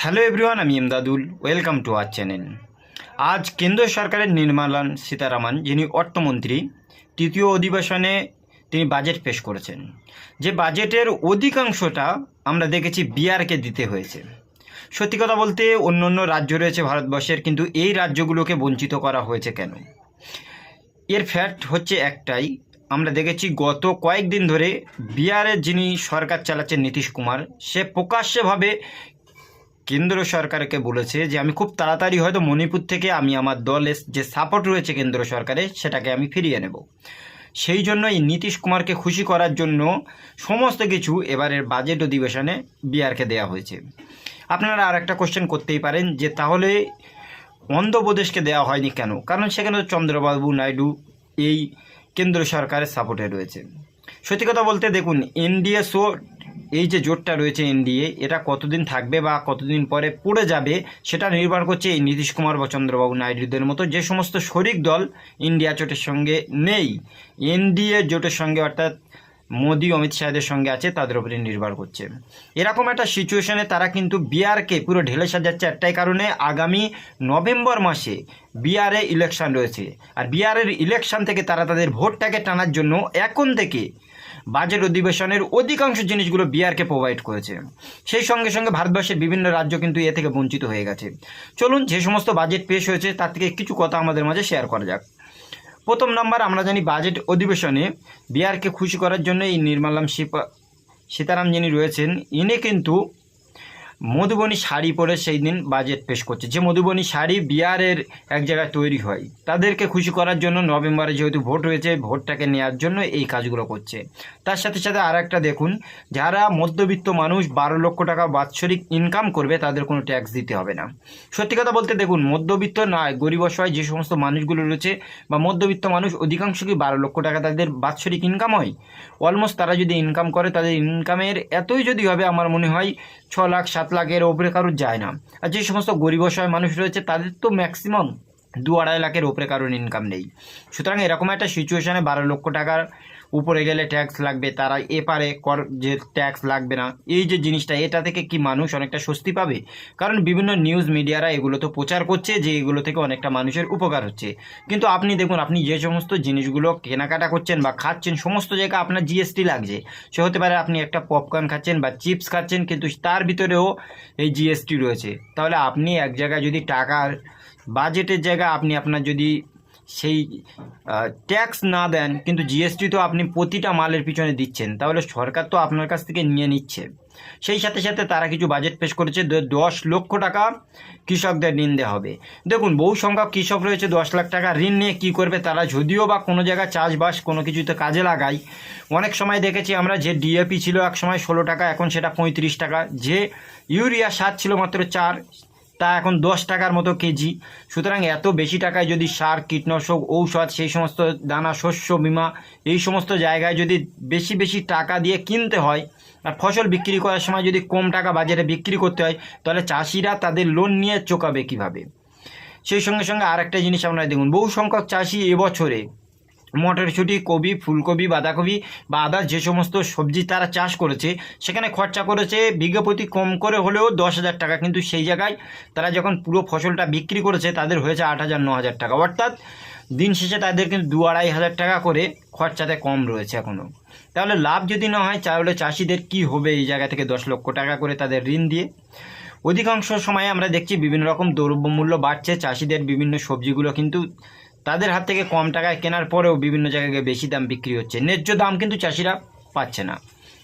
Hello everyone আমি Imdadul welcome to our channel আজ কেন্দ্র সরকারের নির্মলান সীতারামন, যিনি অর্থমন্ত্রী, তৃতীয় অধিবেশনে তিনি বাজেট পেশ করেছেন। যে বাজেটের অধিকাংশটা আমরা দেখেছি বিহারকে দিতে হয়েছে। সত্যি কথা বলতে অন্য অন্য রাজ্য রয়েছে ভারতবর্ষের, কিন্তু এই রাজ্যগুলোকে বঞ্চিত করা হয়েছে কেন? এর ফ্যাক্ট হচ্ছে একটাই, আমরা দেখেছি গত কয়েকদিন ধরে বিহারের যিনি সরকার চালাচ্ছেন নীতিশ কুমার, সে প্রকাশ্যভাবে কেন্দ্র সরকারকে বলেছে যে, আমি খুব তাড়াতাড়ি হয়তো মণিপুর থেকে আমি আমার দলের যে সাপোর্ট রয়েছে কেন্দ্র সরকারে, সেটাকে আমি ফিরিয়ে নেব। সেই জন্য এই নীতিশ কুমারকে খুশি করার জন্য সমস্ত কিছু এবারের বাজেট অধিবেশনে বিআরকে দেওয়া হয়েছে। আপনারা আর একটা কোশ্চেন করতেই পারেন যে, তাহলে অন্ধ্রপ্রদেশকে দেওয়া হয়নি কেন? কারণ সেখানে চন্দ্রবাবু নাইডু এই কেন্দ্র সরকারের সাপোর্টে রয়েছে। সত্যি কথা বলতে দেখুন এনডিএ শো এই যে জোটটা রয়েছে এনডিএ, এটা কতদিন থাকবে বা কতদিন পরে পড়ে যাবে, সেটা নির্ভর করছে এই নীতিশ কুমার বা চন্দ্রবাবু নাইডুদের মতো যে সমস্ত শরিক দল ইন্ডিয়া জোটের সঙ্গে নেই। এনডিএ জোটের সঙ্গে অর্থাৎ মোদি, অমিত শাহের সঙ্গে আছে, তাদের উপরে নির্ভর করছে। এরকম একটা সিচুয়েশনে তারা কিন্তু বিহারকে পুরো ঢেলে সাজাচ্ছে একটাই কারণে আগামী নভেম্বর মাসে বিহারে ইলেকশন রয়েছে। আর বিহারের ইলেকশন থেকে তারা তাদের ভোটটাকে টানার জন্য এখন থেকে বাজেট অধিবেশনের অধিকাংশ জিনিসগুলো বিহারকে প্রোভাইড করেছে। সেই সঙ্গে সঙ্গে ভারতবর্ষের বিভিন্ন রাজ্য কিন্তু এ থেকে বঞ্চিত হয়ে গেছে। চলুন যে সমস্ত বাজেট পেশ হয়েছে তার থেকে কিছু কথা আমাদের মাঝে শেয়ার করা যাক। প্রথম নাম্বার আমরা জানি বাজেট অধিবেশনে বিহারকে খুশি করার জন্য এই নির্মালাম সীতারাম যিনি রয়েছেন, ইনি কিন্তু মধুবনী শাড়ি পরে সেই দিন বাজেট পেশ করছে। যে মধুবনী শাড়ি বিহারের এক জায়গায় তৈরি হয়, তাদেরকে খুশি করার জন্য নভেম্বরে যেহেতু ভোট হয়েছে, ভোটটাকে নেওয়ার জন্য এই কাজগুলো করছে। তার সাথে সাথে আর একটা দেখুন, যারা মধ্যবিত্ত মানুষ বারো লক্ষ টাকা বাৎসরিক ইনকাম করবে, তাদের কোনো ট্যাক্স দিতে হবে না। সত্যি কথা বলতে দেখুন, মধ্যবিত্ত নয় গরিব অসহায় যে সমস্ত মানুষগুলো রয়েছে বা মধ্যবিত্ত মানুষ, অধিকাংশ কি বারো লক্ষ টাকা তাদের বাৎসরিক ইনকাম হয়? অলমোস্ট তারা যদি ইনকাম করে, তাদের ইনকামের এতই যদি হবে, আমার মনে হয় ছ লাখ, সাত লাখের ওপরে কারও যায় না। আর যে সমস্ত গরিব অসহায় মানুষ রয়েছে, তাদের তো ম্যাক্সিমাম দু আড়াই লাখের ওপরে কারোর ইনকাম নেই। সুতরাং এরকম একটা সিচুয়েশানে বারো লক্ষ টাকার উপরে গেলে ট্যাক্স লাগবে, তারা এপারে কর, যে ট্যাক্স লাগবে না। এই যে জিনিসটা, এটা থেকে কি মানুষ অনেকটা স্বস্তি পাবে? কারণ বিভিন্ন নিউজ মিডিয়ারা এগুলো তো প্রচার করছে, যে এগুলো থেকে অনেকটা মানুষের উপকার হচ্ছে। কিন্তু আপনি দেখুন, আপনি যে সমস্ত জিনিসগুলো কেনাকাটা করছেন বা খাচ্ছেন, সমস্ত জায়গায় আপনার জিএসটি লাগছে। সে হতে পারে আপনি একটা পপকর্ন খাচ্ছেন বা চিপস খাচ্ছেন, কিন্তু তার ভিতরেও এই জিএসটি রয়েছে। তাহলে আপনি এক জায়গায় যদি টাকার বাজেটের জায়গায় আপনি আপনার যদি সেই ট্যাক্স না দেন, কিন্তু জিএসটি তো আপনি প্রতিটা মালের পিছনে দিচ্ছেন, তাহলে সরকার তো আপনার কাছ থেকে নিয়ে নিচ্ছে। সেই সাথে সাথে তারা কিছু বাজেট পেশ করেছে দশ লক্ষ টাকা কৃষকদের ঋণ দেওয়া হবে। দেখুন, বহু সংখ্যক কৃষক রয়েছে, দশ লাখ টাকা ঋণ নিয়ে কী করবে তারা যদিও বা কোনো জায়গায় চাষবাস কোনো কিছুতে কাজে লাগায়। অনেক সময় দেখেছি আমরা যে ডিএপি ছিল এক সময় ষোলো টাকা, এখন সেটা পঁয়ত্রিশ টাকা। যে ইউরিয়া সার ছিল মাত্র চার তা এখন দশ টাকার মতো কেজি। সুতরাং এত বেশি টাকায় যদি সার, কীটনাশক, ঔষধ, সেই সমস্ত দানা, শস্য, বিমা, এই সমস্ত জায়গায় যদি বেশি বেশি টাকা দিয়ে কিনতে হয় আর ফসল বিক্রি করার সময় যদি কম টাকা বাজারে বিক্রি করতে হয়, তাহলে চাষিরা তাদের লোন নিয়ে চোকাবে কীভাবে? সেই সঙ্গে সঙ্গে আর একটা জিনিস আপনারা দেখুন বহু সংখ্যক চাষি এবছরে মটরশুঁটি কবি ফুলকপি, বাঁধাকপি বা আদার যে সমস্ত সবজি তারা চাষ করেছে, সেখানে খরচা করেছে বিঘা প্রতি কম করে হলেও দশ হাজার টাকা। কিন্তু সেই জায়গায় তারা যখন পুরো ফসলটা বিক্রি করেছে, তাদের হয়েছে আট হাজার, ন হাজার টাকা। অর্থাৎ দিন শেষে তাদের কিন্তু দু আড়াই হাজার টাকা করে খরচাতে কম রয়েছে এখনও তাহলে লাভ যদি না হয়, তাহলে চাষিদের কি হবে এই জায়গা থেকে দশ লক্ষ টাকা করে তাদের ঋণ দিয়ে? অধিকাংশ সময়ে আমরা দেখছি বিভিন্ন রকম দ্রব্যমূল্য বাড়ছে, চাষিদের বিভিন্ন সবজিগুলো কিন্তু তাদের হাত থেকে কম টাকায় কেনার পরেও বিভিন্ন জায়গায় বেশি দাম বিক্রি হচ্ছে। ন্যায্য দাম কিন্তু চাষিরা পাচ্ছে না।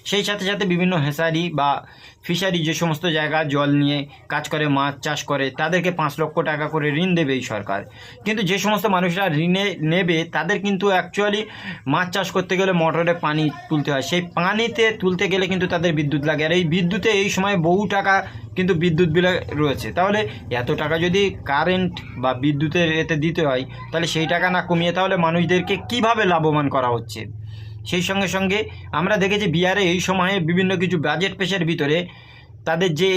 সেই সাথে সাথে বিভিন্ন হেসারি বা ফিশারি যে সমস্ত জায়গা জল নিয়ে কাজ করে, মাছ চাষ করে, তাদেরকে পাঁচ লক্ষ টাকা করে ঋণ দেবে এই সরকার। কিন্তু যে সমস্ত মানুষরা ঋণে নেবে, তাদের কিন্তু অ্যাকচুয়ালি মাছ চাষ করতে গেলে মোটরে পানি তুলতে হয়। সেই পানিতে তুলতে গেলে কিন্তু তাদের বিদ্যুৎ লাগে। আর এই বিদ্যুতে এই সময় বহু টাকা কিন্তু বিদ্যুৎ বিলে রয়েছে। তাহলে এত টাকা যদি কারেন্ট বা বিদ্যুতের এতে দিতে হয়, তাহলে সেই টাকা না কমিয়ে তাহলে মানুষদেরকে কীভাবে লাভবান করা হচ্ছে? সেই সঙ্গে সঙ্গে আমরা দেখেছি বিহারে এই সময়ে বিভিন্ন কিছু বাজেট পেশের ভিতরে তাদের যে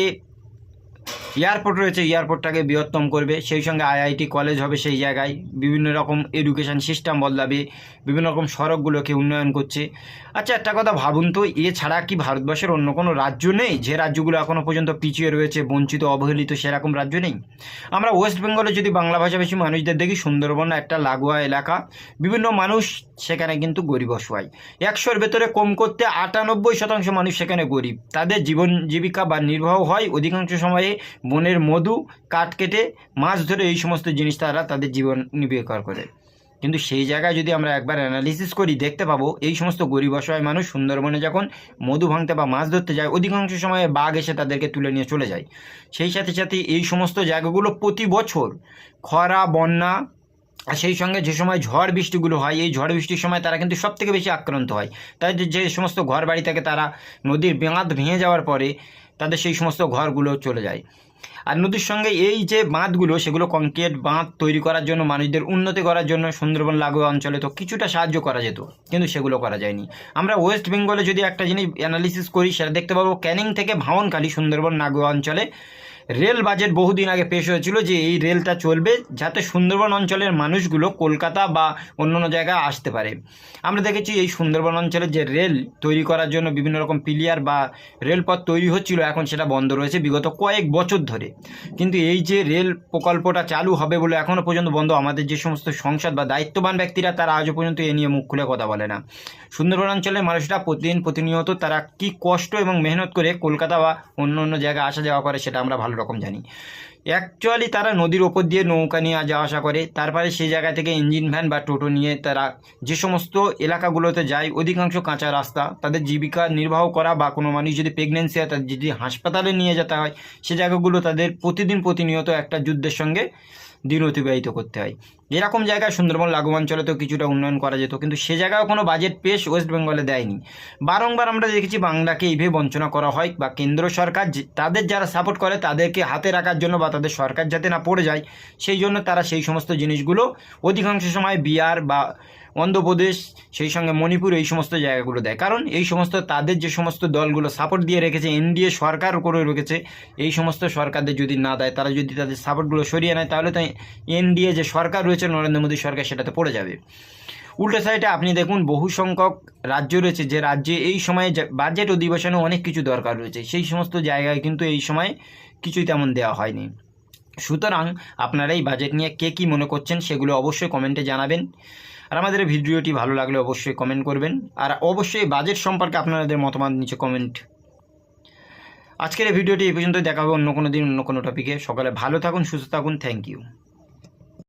এয়ারপোর্ট রয়েছে, এয়ারপোর্টটাকে বৃহত্তম করবে। সেই সঙ্গে আইআইটি কলেজ হবে সেই জায়গায়। বিভিন্ন রকম এডুকেশন সিস্টেম বদলাবে। বিভিন্ন রকম সড়কগুলোকে উন্নয়ন করছে। আচ্ছা একটা কথা ভাবুন তো এছাড়া কি ভারতবর্ষের অন্য কোনো রাজ্য নেই? যে রাজ্যগুলো এখনও পর্যন্ত পিছিয়ে রয়েছে, বঞ্চিত, অবহেলিত, সেরকম রাজ্য নেই। আমরা ওয়েস্ট বেঙ্গলে যদি বাংলা ভাষাভাষী মানুষদের দেখি, সুন্দরবন একটা লাগোয়া এলাকা। বিভিন্ন মানুষ সেখানে কিন্তু গরিব অসহায়। একশোর ভেতরে কম করতে আটানব্বই শতাংশ মানুষ সেখানে গরিব। তাদের জীবন জীবিকা বা নির্বাহ হয় অধিকাংশ সময়ে বনের মধু কাঠ কেটে মাছ ধরে এই সমস্ত জিনিস তারা তাদের জীবন নির্বাহ করে। কিন্তু সেই জায়গায় যদি আমরা একবার অ্যানালিসিস করি, দেখতে পাবো এই সমস্ত গরিব অসহায় মানুষ সুন্দরবনে যখন মধু ভাঙতে বা মাছ ধরতে যায়, অধিকাংশ সময়ে বাঘ এসে তাদেরকে তুলে নিয়ে চলে যায়। সেই সাথে সাথে এই সমস্ত জায়গাগুলো প্রতি বছর খরা, বন্যা, আর সেই সঙ্গে যে সময় ঝড় বৃষ্টিগুলো হয়, এই ঝড় বৃষ্টির সময় তারা কিন্তু সব থেকে বেশি আক্রান্ত হয়। যে- যে সমস্ত ঘর বাড়ি থেকে তারা নদীর বেঁধ ভেঙে যাওয়ার পরে তাদের সেই সমস্ত ঘরগুলো চলে যায়। আর নদীর সঙ্গে এই যে বাঁধগুলো, সেগুলো কংক্রিট বাঁধ তৈরি করার জন্য, মানুষদের উন্নতি করার জন্য সুন্দরবন, লাগোয়া অঞ্চলে তো কিছুটা সাহায্য করা যেত, কিন্তু সেগুলো করা যায়নি। আমরা ওয়েস্ট বেঙ্গলে যদি একটা জিনিস অ্যানালিসিস করি, সেটা দেখতে পাবো ক্যানিং থেকে ভাঙনকালী সুন্দরবন, লাগোয়া অঞ্চলে। রেল বাজেট বহুদিন আগে পেশ হয়েছিল যে এই রেলটা চলবে যাতে সুন্দরবন অঞ্চলের মানুষগুলো কলকাতা বা অন্য অন্য জায়গায় আসতে পারে। আমরা দেখেছি এই সুন্দরবন অঞ্চলের যে রেল তৈরি করার জন্য বিভিন্ন রকম পিলিয়ার বা রেলপথ তৈরি হচ্ছিল, এখন সেটা বন্ধ রয়েছে বিগত কয়েক বছর ধরে। কিন্তু এই যে রেল প্রকল্পটা চালু হবে বলে এখনও পর্যন্ত বন্ধ, আমাদের যে সমস্ত সংসদ বা দায়িত্ববান ব্যক্তিরা, তারা আজও পর্যন্ত এ নিয়ে মুখ খুলে কথা বলে না। সুন্দরবন অঞ্চলের মানুষরা প্রতিদিন প্রতিনিয়ত তারা কি কষ্ট এবং মেহনত করে কলকাতা বা অন্য অন্য জায়গায় আসা যাওয়া করে, সেটা আমরা ভালো রকম জানি। অ্যাকচুয়ালি তারা নদীর ওপর দিয়ে নৌকা নিয়ে যাওয়া আসা করে, তারপরে সেই জায়গা থেকে ইঞ্জিন ভ্যান বা টোটো নিয়ে তারা যে সমস্ত এলাকাগুলোতে যায়, অধিকাংশ কাঁচা রাস্তা, তাদের জীবিকা নির্বাহ করা বা কোনো মানুষ যদি প্রেগনেন্সি হয় তাদের যদি হাসপাতালে নিয়ে যেতে হয়, সে জায়গাগুলো তাদের প্রতিদিন প্রতিনিয়ত একটা যুদ্ধের সঙ্গে দিন অতিবাহিত করতে হয়। এরকম জায়গায় সুন্দরবন লাগু তো কিছুটা উন্নয়ন করা যেত, কিন্তু সে জায়গায় কোনো বাজেট পেশ ওয়েস্ট বেঙ্গলে দেয়নি। বারংবার আমরা দেখেছি বাংলাকে এইভাবে বঞ্চনা করা হয় বা কেন্দ্র সরকার তাদের যারা সাপোর্ট করে তাদেরকে হাতে রাখার জন্য বা তাদের সরকার যাতে না পড়ে যায়, সেই জন্য তারা সেই সমস্ত জিনিসগুলো অধিকাংশ সময় বিহার বা অন্ধ্রপ্রদেশ, সেই সঙ্গে মণিপুর এই সমস্ত জায়গাগুলো দেয়। কারণ এই সমস্ত তাদের যে সমস্ত দলগুলো সাপোর্ট দিয়ে রেখেছে, এনডিএ সরকার করে রেখেছে, এই সমস্ত সরকারদের যদি না দেয়, তারা যদি তাদের সাপোর্টগুলো সরিয়ে নেয়, তাহলে তো এনডিএ যে সরকার রয়েছে, নরেন্দ্র মোদী সরকার সেটাতে পড়ে যাবে। উল্টো সাইডে আপনি দেখুন, বহু সংখ্যক রাজ্য রয়েছে যে রাজ্যে এই সময়ে বাজেট অধিবেশনে অনেক কিছু দরকার রয়েছে। সেই সমস্ত জায়গায় কিন্তু এই সময় কিছুই তেমন দেওয়া হয়নি। সুতরাং আপনারা এই বাজেট নিয়ে কে কী মনে করছেন সেগুলো অবশ্যই কমেন্টে জানাবেন। আর আমাদের ভিডিওটি ভালো লাগলে অবশ্যই কমেন্ট করবেন। আর অবশ্যই বাজেট সম্পর্কে আপনাদের মতামত নিচে কমেন্ট আজকের এই ভিডিওটি এই পর্যন্ত দেখাবো অন্য কোনো দিন অন্য কোনো টপিকে সকালে ভালো থাকুন, সুস্থ থাকুন। Thank you